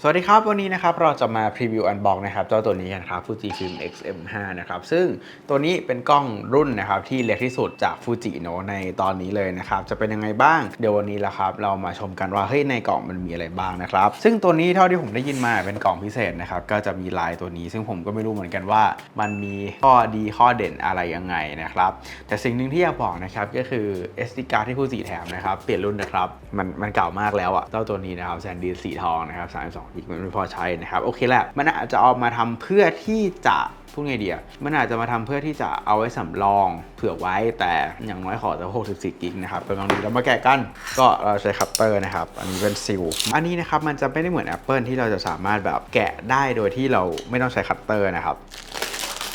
สวัสดีครับ วันนี้นะครับเราจะมาพรีวิวอันบอกนะครับเจ้าตัวนี้กันครับ Fujifilm X-M5 นะครับซึ่งตัวนี้เป็นกล้องรุ่นนะครับที่เล็กที่สุดจาก Fuji เนในตอนนี้เลยนะครับจะเป็นยังไงบ้าง เดี๋ยววันนี้ละครับเรามาชมกันว่าเฮ้ยในกล่องมันมีอะไรบ้างนะครับซึ่งตัวนี้เท่าที่ผมได้ยินมาเป็นกล่องพิเศษนะครับก็จะมีลายตัวนี้ ซึ่งผมก็ไม่รู้เหมือนกันว่า มันมีข้อดีข้อเด่นอะไรยังไงนะครับแต่สิ่งหนึ่งที่อยากบอกนะครับก็คือ SD card ที่ Fuji แถมนะครับเปลี่ยนรุ่นนะครับมันมันเก่ามากแล้วอะเจ้าตัวนี้นะครับแซนดี้สีทองนะครับ32อีกมันไม่พอใช้นะครับโอเคแหละมันอาจจะเอามาทำเพื่อที่จะพูดไงเดียมันอาจจะมาทำเพื่อที่จะเอาไว้สำรองเผื่อไว้แต่อย่างน้อยขอจะ64กิกนะครับกำลังดีแล้วมาแกะกัน ก็เราใช้คัตเตอร์นะครับ อันนี้เป็นซิลอันนี้นะครับมันจะไม่ได้เหมือน Apple ที่เราจะสามารถแบบแกะได้โดยที่เราไม่ต้องใช้คัตเตอร์นะครับ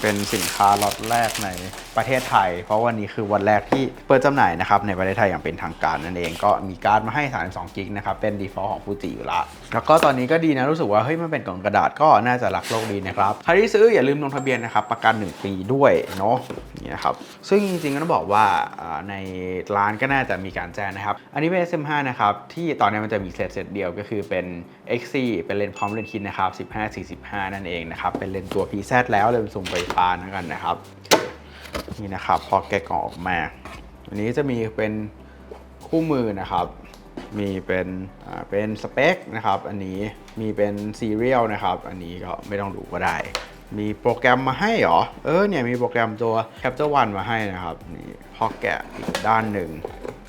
เป็นสินค้าล็อตแรกในประเทศไทย เพราะวันนี้คือวันแรกที่เปิดจำหน่ายนะครับในประเทศไทยอย่างเป็นทางการนั่นเองก็มีการ์ดมาให้ 32 กิกนะครับเป็น default ของฟูจิอยู่ละแล้วก็ตอนนี้ก็ดีนะรู้สึกว่าเฮ้ยมันเป็นกล่องกระดาษก็น่าจะรักโลกดีนะครับใครที่ซื้ออย่าลืมลงทะเบียนนะครับประกัน 1 ปีด้วยเนาะ นี่นะครับ ซึ่งจริงๆก็ต้องบอกว่าในร้านก็น่าจะมีการแจ้งนะครับ อันนี้เป็น SM5 นะครับ ที่ตอนนี้มันจะมีเซตเซตเดียวก็คือเป็น XC เป็นเลนส์พร้อมเลนส์คิดนะครับ 15-45 นั่นเองนะครับ เป็นเลนส์ตัว PZ แล้วเลนส์ซูมไฟฟ้านั่นกันนะครับ นี่นะครับพอแกะกล่องออกมาอันนี้จะมีเป็นคู่มือนะครับมีเป็นเป็นสเปคนะครับ อันนี้มีเป็นซีเรียลนะครับ อันนี้ก็ไม่ต้องดูก็ได้ มีโปรแกรมมาให้เหรอ เออเนี่ยมีโปรแกรมตัว Capture One มาให้นะครับ นี่พอแกะอีกด้านหนึ่ง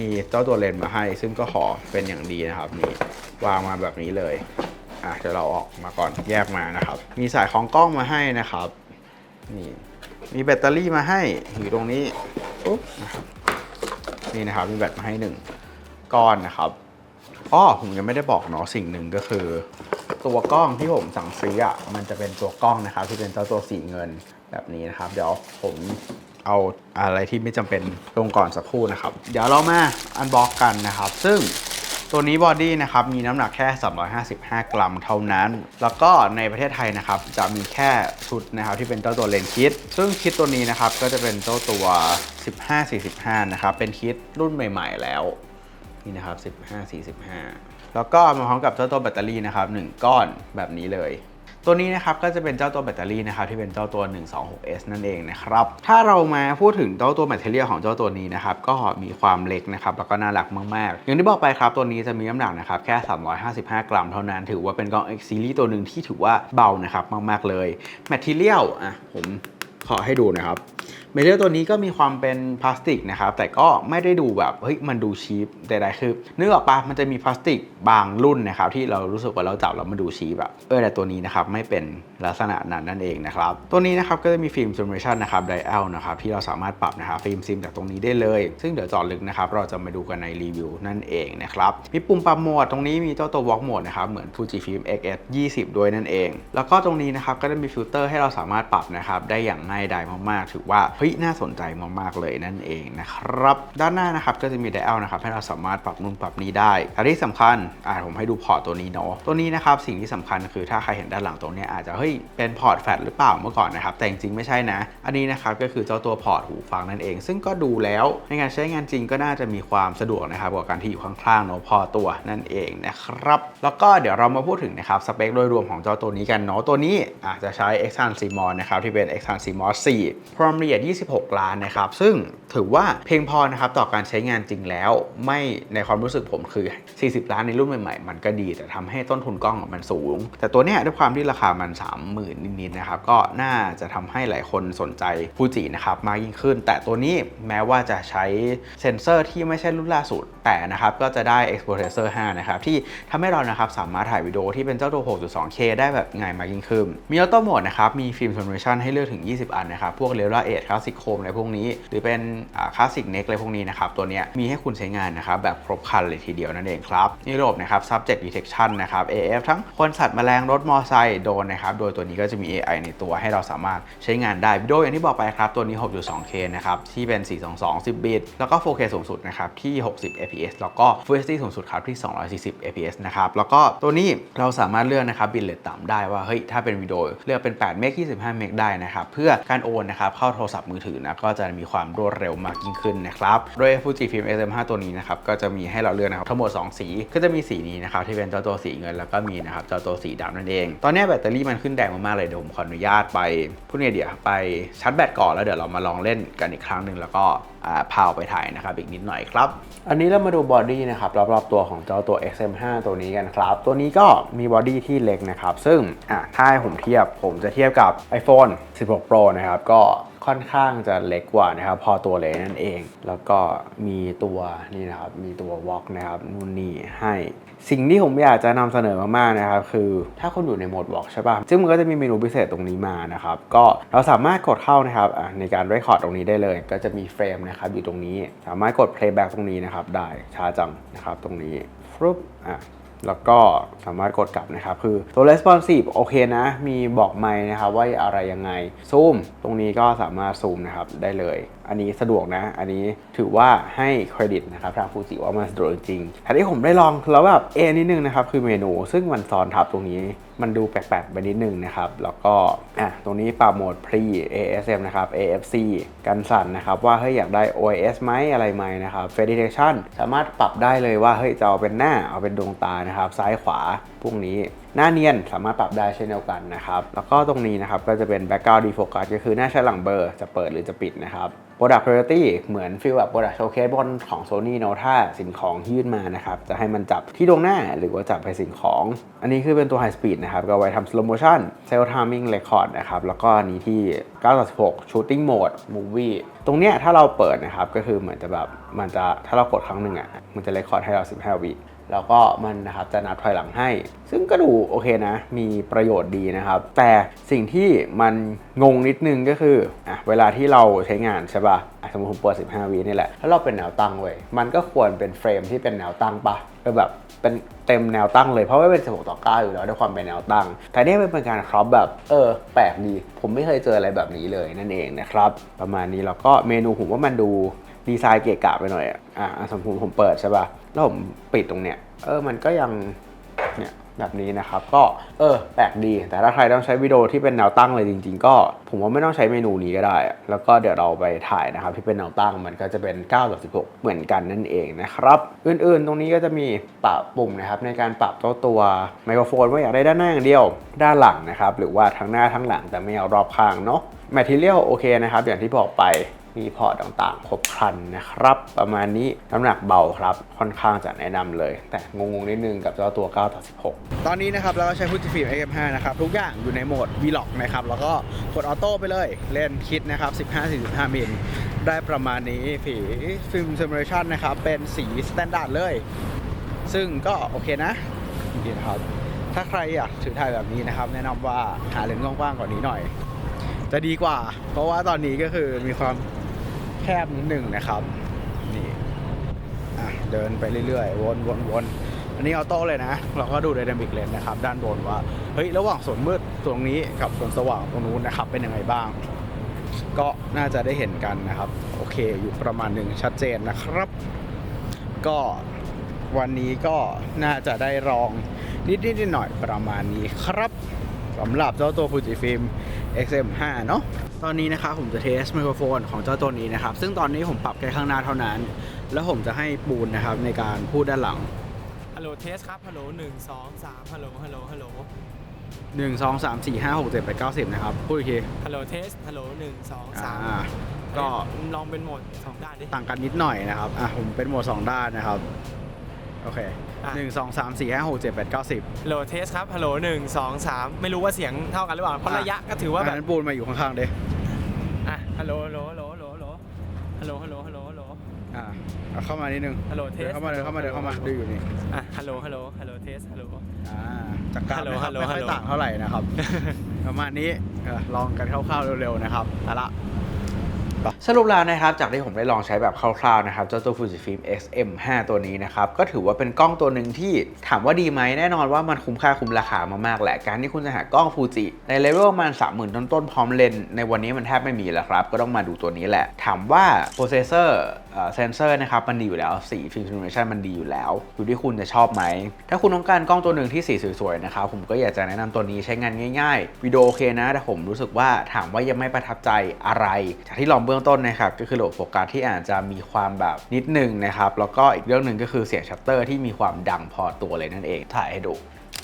มีเจ้าตัวเลนส์มาให้ ซึ่งก็ขอเป็นอย่างดีนะครับ นี่วางมาแบบนี้เลย อะเดี๋ยวเราออกมาก่อนแยกมานะครับ มีสายของกล้องมาให้นะครับ นี่มีแบตเตอรี่มาให้อยู่ตรงนี้ปุ๊บนะครับนี่นะครับมีแบตมาให้หนึ่งก้อนนะครับอ้อผมยังไม่ได้บอกเนาะสิ่งหนึ่งก็คือ ตัวกล้องที่ผมสั่งซื้ออะมันจะเป็นตัวกล้องนะครับ ที่เป็นเจ้าตัวสีเงินแบบนี้นะครับ เดี๋ยวผมเอาอะไรที่ไม่จำเป็นลงก่อนสักครู่นะครับ เดี๋ยวเรามาอันบ็อกกันนะครับ ซึ่งตัวนี้บอดี้นะครับมีน้ำหนักแค่ 355 กรัมเท่านั้น แล้วก็ในประเทศไทยนะครับจะมีแค่ชุดนะครับที่เป็นเจ้าตัวเลนคิด ซึ่งคิดตัวนี้นะครับก็จะเป็นเจ้าตัว 1545 นะครับเป็นคิดรุ่นใหม่ ๆ แล้ว นี่นะครับ 1545 แล้วก็มาพร้อมกับเจ้าตัวแบตเตอรี่นะครับ 1 ก้อนแบบนี้เลย ตัวนี้นะครับก็จะเป็นเจ้าตัวแบตเตอรี่นะครับที่เป็นเจ้าตัว 126S นั่นเองนะครับ ถ้าเรามาพูดถึงเจ้าตัวแบตเตอรี่ของเจ้าตัวนี้นะครับก็มีความเล็กนะครับแล้วก็น่ารักมากๆ อย่างที่บอกไปครับตัวนี้จะมีน้ำหนักนะครับแค่ 355 กรัมเท่านั้นถือว่าเป็นกล้อง X Series ตัวหนึ่งที่ถือว่าเบานะครับมากๆเลยแมทเทียลอะผมขอให้ดูนะครับ เมเทอร์ตัวนี้ก็มีความเป็นพลาสติกนะครับ แต่ก็ไม่ได้ดูแบบเฮ้ยมันดูชีพใดๆคือนึกออกปะมันจะมีพลาสติกบางรุ่นนะครับที่เรารู้สึกว่าเราจับแล้วมันดูชีพอะเออแต่ตัวนี้นะครับไม่เป็นลักษณะนั้นนั่นเองนะครับตัวนี้นะครับก็จะมีฟิล์มซิมเลชันนะครับไดอัลนะครับที่เราสามารถปรับนะครับฟิล์มซิมจากตรงนี้ได้เลย ซึ่งเดี๋ยวจอดลึกนะครับเราจะมาดูกันในรีวิวนั่นเองนะครับมีปุ่มปรับโหมดตรงนี้มีเจ้าตัว Walk Mode นะครับเหมือน Fujifilm XS 20 ด้วยนั่นเอง แล้วก็ตรงนี้นะครับก็จะมีฟิลเตอร์ให้เราสามารถปรับนะครับได้อย่างง่ายดายมากๆ ถือว่าเฮ้ยน่าสนใจมากๆเลยนั่นเองนะครับ ด้านหน้านะครับก็จะมีไดอัลนะครับให้เราสามารถปรับนู่นปรับนี้ได้แต่ที่สำคัญอ่าผมให้ดูพอร์ตตัวนี้เนาะตัวนี้นะครับสิ่งที่สำคัญคือถ้าใครเห็นด้านหลังตรงนี้อาจจะเฮ้ยเป็นพอร์ตแฟลชหรือเปล่าเมื่อก่อนนะครับแต่จริงๆไม่ใช่นะ อันนี้นะครับก็คือเจ้าตัวพอร์ตหูฟังนั่นเอง ซึ่งก็ดูแล้วในการใช้งานจริงก็น่าจะมีความสะดวกนะครับกว่าการที่อยู่ข้างๆเนาะพอตัวนั่นเองนะครับแล้วก็เดี๋ยวเรามาพูดถึงนะครับสเปคโดยรวมของเจ้าตัวนี้กันเนาะตัวนี้อาจจะใช้ Exynos CMOS นะครับที่เป็น Exynos CMOS 4ความละเอียด26 ล้านนะครับ ซึ่งถือว่าเพียงพอนะครับต่อการใช้งานจริงแล้ว ไม่ในความรู้สึกผมคือ 40 ล้านในรุ่นใหม่ๆ มันก็ดี แต่ทำให้ต้นทุนกล้องมันสูง แต่ตัวเนี้ยด้วยความที่ราคามัน 30,000 นิดๆนะครับ ก็น่าจะทำให้หลายคนสนใจฟูจินะครับมากยิ่งขึ้น แต่ตัวนี้แม้ว่าจะใช้เซนเซอร์ที่ไม่ใช่รุ่นล่าสุด แต่นะครับก็จะได้ Exposure 5 นะครับ ที่ทำให้เรานะครับสามารถถ่ายวิดีโอที่เป็นเจ้าตัว 6.2K ได้แบบง่ายมากยิ่งขึ้น มีออโต้โหมดนะครับ มีฟิล์ม Saturation ให้เลือกถึง 20 อันนะครับ พวก r e l a 8 Classic Chrome อะไรพวกนี้ หรือเป็นคลาสสิกเน็กอะไรพวกนี้นะครับ ตัวนี้มีให้คุณใช้งานนะครับ แบบครบครันเลยทีเดียวนั่นเองครับนี่ระบบนะครับ subject detection นะครับ AF ทั้งคนสัตว์แมลงรถมอไซค์โดนนะครับ โดยตัวนี้ก็จะมี AI ในตัวให้เราสามารถใช้งานได้วิดีโออย่างที่บอกไปครับ ตัวนี้ 6.2K นะครับ ที่เป็น 422 10 บิต แล้วก็ 4K สูงสุดนะครับ ที่ 60 fps แล้วก็ Full HD สูงสุดครับที่ 240 fps นะครับ แล้วก็ตัวนี้เราสามารถเลือกนะครับบิตเลทต่ำได้ว่าเฮ้ยถ้าเป็นวิดีโอเลือกเป็น 8 เมก 25 เมกได้นะครับเพื่อการโอนนะครับเข้าโทรศัพท์มือถือนะก็จะมีความรวดเร็วมากยิ่งขึ้นนะครับโดย Fuji Film XM5 ตัวนี้นะครับก็จะมีให้เราเลือกนะครับทั้งหมด 2 สีก็จะมีสีนี้นะครับที่เป็นจอตัวสีเงิน แล้วก็มีนะครับจอตัวสีดำนั่นเอง ตอนนี้แบตเตอรี่มันขึ้นแดงมากๆเลยเดี๋ยวผมขออนุญาตไปพูดไงเดี๋ยวไปชาร์จแบตก่อนแล้วเดี๋ยวเรามาลองเล่นกันอีกครั้งหนึ่งแล้วก็พาวไปถ่ายนะครับอีกนิดหน่อยครับ อันนี้เรามาดูบอดี้นะครับรอบๆตัวของเจ้าตัว XM5 ตัวนี้กันครับ ตัวนี้ก็มีบอดี้ที่เล็กนะครับ ซึ่งถ้าผมเทียบผมจะเทียบกับ iPhone 16 Pro นะครับก็ค่อนข้างจะเล็กกว่านะครับ พอตัวเล็กนั่นเอง แล้วก็มีตัวนี่นะครับ มีตัววอล์กนะครับนู่นนี่ให้ สิ่งที่ผมอยากจะนำเสนอมากๆนะครับคือถ้าคุณอยู่ในโหมด Walk ใช่ป่ะซึ่งมันก็จะมีเมนูพิเศษตรงนี้มานะครับก็เราสามารถกดเข้านะครับในการ record ตรงนี้ได้เลย ก็จะมีเฟรมนะครับอยู่ตรงนี้ สามารถกด playback ตรงนี้นะครับได้ช้าจังนะครับตรงนี้ฟรุบอะแล้วก็สามารถกดกลับนะครับ คือตัว responsive โอเคนะ มีบอกไมค์นะครับว่าอะไรยังไงซูม ตรงนี้ก็สามารถซูมนะครับได้เลย อันนี้สะดวกนะ อันนี้ถือว่าให้เครดิตนะครับทางฟูจิว่ามันสะดวกจริงแต่ที่ผมได้ลองแล้วแบบเอนิดนึงนะครับคือเมนู ซึ่งมันซ้อนทับตรงนี้มันดูแปลกๆไปนิดนึงนะครับ แล้วก็อะตรงนี้ปรับโหมด pre ASM นะครับ AFC กันสั่นนะครับ ว่าเฮ้ยอยากได้ OIS ไหมอะไรไหมนะครับ Face Detection สามารถปรับได้เลยว่าเฮ้ยจะเอาเป็นหน้าเอาเป็นดวงตานะครับ ซ้ายขวาพวกนี้ หน้าเนียนสามารถปรับได้เช่นเดียวกันนะครับ แล้วก็ตรงนี้นะครับก็จะเป็น background defocus ก็คือหน้าใช้นหลังเบอร์จะเปิดหรือจะปิดนะครับ Product Priority เหมือนฟีลแบบ Product Showcase บนของ Sony เนอะถ้าสิ่งของยื่นมานะครับ จะให้มันจับที่ดวงหน้าหรือว่าจับไปสิ่งของ อันนี้คือเป็นตัว High Speed นะครับ ก็ไว้ทำ Slow Motion Cell Timing Record นะครับ แล้วก็อันนี้ที่96 Shooting Mode Movie ตรงเนี้ยถ้าเราเปิดนะครับก็คือเหมือนจะแบบมันจะถ้าเรากดครั้งหนึ่งอะมันจะ record ให้เรา 15 วิ แล้วก็มันนะครับจะนับถอยหลังให้ ซึ่งก็ดูโอเคนะ มีประโยชน์ดีนะครับ แต่สิ่งที่มันงงนิดนึงก็คืออะเวลาที่เราใช้งานใช่ปะ่ะสมมติผมเปิด15วินี่แหละแล้วเราเป็นแนวตั้งเว้ยมันก็ควรเป็นเฟรมที่เป็นแนวตั้งปะเออแบบเป็นเต็มแนวตั้งเลยเพราะว่าเป็น16ต่อ9อยู่แล้วด้วยความเป็นแนวตั้ง แต่นี่เป็นการครอปแบบเออแปลกดี ผมไม่เคยเจออะไรแบบนี้เลยนั่นเองนะครับ ประมาณนี้แล้วก็เมนูผมว่ามันดูดีไซน์เกะกะไปหน่อยอะอะสมมติผมเปิดใช่ป่ะ แล้วผมปิดตรงเนี้ยเออมันก็ยังเนี่ยแบบนี้นะครับก็เออแปลกดี แต่ถ้าใครต้องใช้วิดีโอที่เป็นแนวตั้งเลยจริง ๆ ก็ผมว่าไม่ต้องใช้เมนูนี้ก็ได้ แล้วก็เดี๋ยวเราไปถ่ายนะครับ ที่เป็นแนวตั้งมันก็จะเป็น9ต่อ16 เหมือนกันนั่นเองนะครับ อื่นๆ ตรงนี้ก็จะมีปรับปุ่มนะครับในการปรับตัวตัวไมโครโฟนว่าอยากได้ด้านหน้าอย่างเดียว ด้านหลังนะครับหรือว่าทั้งหน้าทั้งหลังแต่ไม่เอารอบข้างเนาะแมทเทียลโอเคนะครับอย่างที่บอกไป มีพอร์ตต่างๆ ครบครันนะครับ ประมาณนี้น้ำหนักเบาครับ ค่อนข้างจะแนะนำเลย แต่งงๆนิดนึงกับเจ้าตัว 9 ต่อ 16 ตอนนี้นะครับเราก็ใช้ฟูจิฟิล์ม XM5 นะครับ ทุกอย่างอยู่ในโหมด Vlog นะครับ แล้วก็กดออโต้ไปเลย เล่นคิดนะครับ 15-45 มิลได้ประมาณนี้ฝีฟิล์มซิมูเลชันนะครับ เป็นสีสแตนดาร์ดเลย ซึ่งก็โอเคนะดีนะครับ ถ้าใครอยากถือถ่ายแบบนี้นะครับ แนะนำว่าหาเลนส์กว้างๆกว่านี้หน่อย จะดีกว่า เพราะว่าตอนนี้ก็คือมีความ บนิดหนึ่งนะครับนี่เดินไปเรื่อยๆ วนวนวนอันนี้ออโต้เลยนะ เราก็ดูไดนามิกเลนนะครับ ด้านบนว่า เฮ้ย ระหว่างส่วนมืดตรงนี้กับส่วนสว่างตรงนู้นนะครับ เป็นยังไงบ้าง ก็น่าจะได้เห็นกันนะครับ โอเค อยู่ประมาณหนึ่งชัดเจนนะครับ ก็วันนี้ก็น่าจะได้ลองนิดๆหน่อยประมาณนี้ครับสำหรับเจ้าตัว Fujifilm XM5 เนาะตอนนี้นะครับผมจะเทสไมโครโฟนของเจ้าตัวนี้นะครับ ซึ่งตอนนี้ผมปรับแค่ข้างหน้าเท่านั้น แล้วผมจะให้ปูนนะครับในการพูดด้านหลังฮัลโหลเทสครับฮัลโหลหนึ่งสองสามฮัลโหลฮัลโหลฮัลโหล1 2 3 4 5 6 7 8 9 10นะครับ พูดอีกทีฮัลโหลเทสฮัลโหลหนึ่งสองสาอ่ามก็ลองเป็นโหมดสองด้านดิต่างกันนิดหน่อยนะครับอะผมเป็นโหมด2ด้านนะครับ โอเคอะ1 2 3 4 5 6 7 8 9 10ฮัลโหลเทสครับฮัลโหลหนึ่งสองสามไม่รู้ว่าเสียงเท่ากันหรือเปล่าเพราะระยะก็ถือว่าแบบนนั้นปูนมาอยู่ข้างๆเด้อะฮัลโหลฮัลโหลฮัลโหลฮัลโหลฮัลโหลฮัลโหลฮัลโหลฮัลโหล อ่าเอาเข้ามานิดนึงฮัลโหลเทเดินสเข้ามาเดินเข้ามาเดินเข้ามาดูอยู่นี่อะฮัลโหลฮัลโหลฮัลโหลเทสฮัลโหล อ่าจากการฮัลโหลนะครับฮัลโหลไม่ค่อยฮัลโหลต่างเท่าไหร่นะครับ ประมาณนี้เออลองกันคร่าวๆเร็วๆนะครับเอาละ สรุปแล้วนะครับ จากที่ผมได้ลองใช้แบบคร่าวๆนะครับเจ้าตัว Fujifilm X-M5 ตัวนี้นะครับ ก็ถือว่าเป็นกล้องตัวหนึ่งที่ถามว่าดีไหมแน่นอนว่ามันคุ้มค่าคุ้มราคามากๆแหละ การที่คุณจะหากล้องฟูจิในเลเวลประมาณ 30,000 ต้นๆ พร้อมเลนส์ในวันนี้มันแทบไม่มีแล้วครับ ก็ต้องมาดูตัวนี้แหละ ถามว่าโปรเซสเซอร์เซนเซอร์นะครับมันดีอยู่แล้วสีฟิล์มซิมูเลชันมันดีอยู่แล้วอยู่ที่คุณจะชอบไหม ถ้าคุณต้องการกล้องตัวหนึ่งที่สีสวยๆนะครับผมก็อยากจะแนะนำตัวนี้ใช้งานง่ายๆวิดีโอโอเคนะแต่ผมรู้สึกว่าถามว่ายังไม่ประทับใจอะไร จากที่ลองเบื้องต้นนะครับก็คือระบบโฟกัสที่อาจจะมีความแบบนิดนึงนะครับแล้วก็อีกเรื่องหนึ่งก็คือเสียงชัตเตอร์ที่มีความดังพอตัวเลยนั่นเองถ่ายให้ดู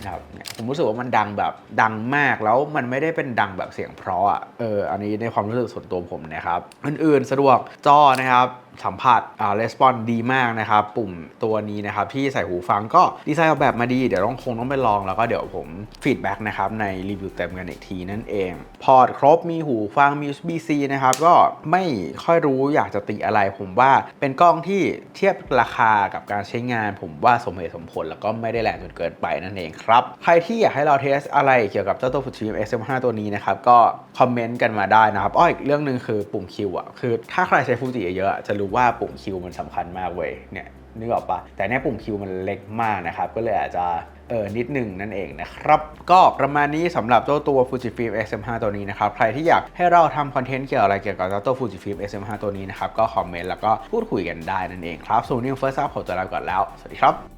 นะครับผมรู้สึกว่ามันดังแบบดังมากแล้วมันไม่ได้เป็นดังแบบเสียงเพราะอะเอออันนี้ในความรู้สึกส่วนตัวผมนะครับอื่นๆสะดวกจอนะครับ สัมผัสอ่าレスปอนดีมากนะครับ ปุ่มตัวนี้นะครับที่ใส่หูฟังก็ดีไซน์ออกแบบมาดี เดี๋ยวต้องคงต้องไปลองแล้วก็เดี๋ยวผมฟีดแบ็กนะครับในรีวิวเต็มกันอีกทีนั่นเอง พอร์ตครบมีหูฟังมี USB-C นะครับ ก็ไม่ค่อยรู้อยากจะติอะไร ผมว่าเป็นกล้องที่เทียบราคากับการใช้งาน ผมว่าสมเหตุสมผลแล้วก็ไม่ได้แรงจนเกินไปนั่นเองครับ ใครที่อยากให้เราเทสอะไรเกี่ยวกับเจ้าตัว Fujifilm X-M5 ตัวนี้นะครับก็คอมเมนต์กันมาได้นะครับอ้ออีกเรื่องหนึ่งคือปุ่มคิวอะคือถ้าใครใช้ฟูจิเยอะๆอะจะรู้ว่าปุ่มคิวมันสำคัญมากเว้ยเนี่ยนึกออกปะแต่เนี่ยปุ่มคิวมันเล็กมากนะครับ ก็เลยอาจจะเออนิดหนึ่งนั่นเองนะครับ ก็ประมาณนี้สำหรับเจ้าตัว Fujifilm X-M5 ตัวนี้นะครับ ใครที่อยากให้เราทำคอนเทนต์เกี่ยวอะไรเกี่ยวกับเจ้าตัว Fujifilm X-M5 ตัวนี้นะครับ ก็คอมเมนต์แล้วก็พูดคุยกันได้นั่นเองครับส่วนนี้ First Up ผมจะลาไปก่อนแล้ว สวัสดีครับ